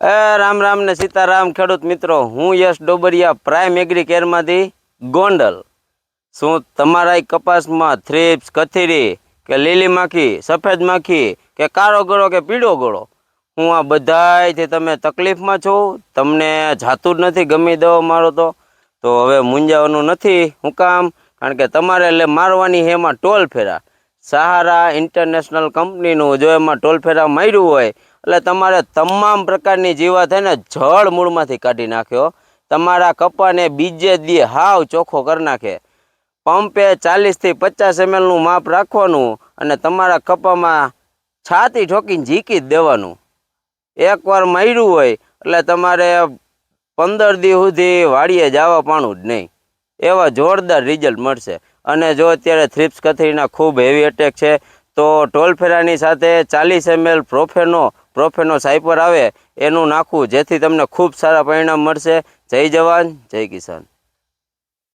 એ, રામ રામ ને સીતારામ ખેડૂત મિત્રો, હું યશ ડોબરિયા, પ્રાઇમ એગ્રી કેરમાંથી ગોંડલ. શું તમારા કપાસમાં થ્રીપ્સ, કથીરી કે લીલી માખી, સફેદ માખી કે કાળો ગળો કે પીળો ગળો? હું આ બધાયથી તમે તકલીફમાં છો, તમને જાતું નથી ગમી દવા મારો તો. તો હવે મૂંઝાવાનું નથી હું કામ કારણ કે તમારે એટલે મારવાની એમાં ટોલ ફેરા. સહારા ઇન્ટરનેશનલ કંપનીનું જો એમાં ટોલ ફેરા માર્યું હોય એટલે તમારે તમામ પ્રકારની જીવાત એને જળ મૂળમાંથી કાઢી નાખ્યો. તમારા કપાને બીજે દી હાવ ચોખ્ખો કરી નાખે. પંપે ચાલીસથી પચાસ એમએલનું માપ રાખવાનું અને તમારા કપામાં છાતી ઠોકીને ઝીકી જ દેવાનું. એકવાર માર્યું હોય એટલે તમારે પંદર દી સુધી વાડીએ જવા પાણું જ નહીં. એવા જોરદાર રિઝલ્ટ મળશે. અને જો અત્યારે થ્રિપ્સ કથરીના ખૂબ હેવી એટેક છે, તો ટોલ ફેરાની સાથે ચાલીસ એમએલ પ્રોફેનો પ્રોફેનો સાયપર આવે, એનું નાખવું જેથી તમને ખૂબ સારા પરિણામ મળશે. જય જવાન, જય કિસાન.